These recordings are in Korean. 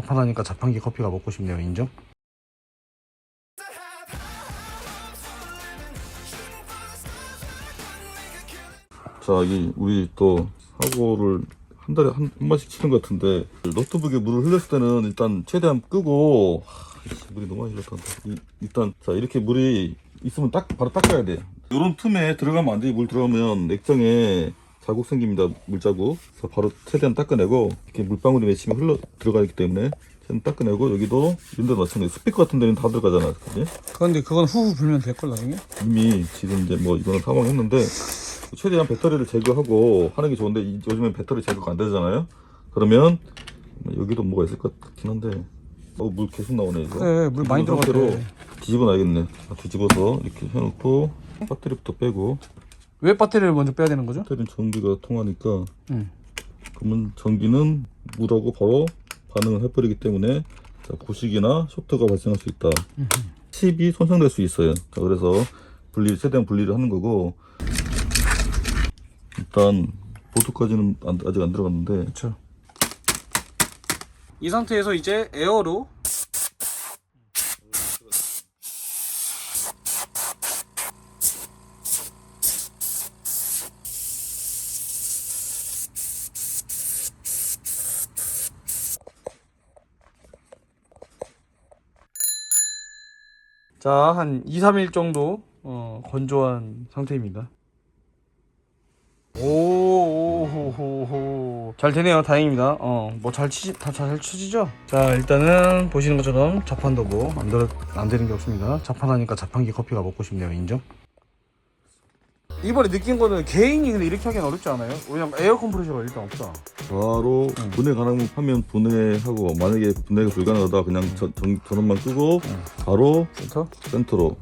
자판하니까 자판기 커피가 먹고 싶네요. 인정? 자, 이 우리 또 사고를 한 달에 한, 한 번씩 치는 것 같은데 노트북에 물을 흘렸을 때는 일단 최대한 끄고 하, 씨, 물이 너무 많이 흘렀다. 이- 일단 자 이렇게 물이 있으면 딱 바로 닦아야 돼. 이런 틈에 들어가면 안 돼. 물 들어가면 액정에 자국 생깁니다. 물자국. 그래서 바로 최대한 닦아내고 이렇게 물방울이 맺히면 흘러 들어가기 때문에 최대한 닦아내고 여기도 이런 데도 마찬가지. 스피커 같은 데는 다 들어가잖아. 그지? 그런데 그건 후후 불면 될 걸 나중에? 이미 지금 이제 뭐 이거는 사망했는데 최대한 배터리를 제거하고 하는 게 좋은데 이- 요즘엔 배터리 제거가 안 되잖아요. 그러면 여기도 뭐가 있을 것 같긴 한데 어 물 계속 나오네 이거. 그래, 물 많이 들어갔대. 뒤집어 놔야겠네. 뒤집어서 이렇게 해놓고 배터리부터 빼고 왜 배터리를 먼저 빼야 되는 거죠? 배터리는 전기가 통하니까 응. 그러면 전기는 물하고 바로 반응을 해버리기 때문에 자, 부식이나 쇼트가 발생할 수 있다. 칩이 손상될 수 있어요. 자, 그래서 분리 최대한 분리를 하는 거고 일단 보드까지는 안- 아직 안 들어갔는데 그렇죠. 이 상태에서 이제 에어로 자, 한 2, 3일 정도 어, 건조한 상태입니다. 오오호호호. 잘 되네요. 다행입니다. 어뭐 잘 치지 다잘 쳐지죠? 자 일단은 보시는 것처럼 자판도 뭐안 되는 게 없습니다. 자판하니까 자판기 커피가 먹고 싶네요. 인정 이번에 느낀 거는 개인이 근데 이렇게 하기는 어렵지 않아요? 왜냐면 에어 컴프레셔가 일단 없다 바로 분해 가능하면 분해하고 만약에 분해가 불가능하다 그냥 저, 전, 전원만 끄고 바로 센터? 센터로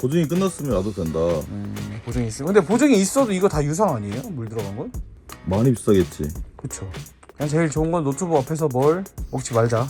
보증이 끝났으면 놔도 된다. 음 보증이 있어 근데 보증이 있어도 이거 다 유상 아니에요? 물 들어간 건? 많이 비싸겠지. 그쵸 그냥 제일 좋은 건 노트북 앞에서 뭘 먹지 말자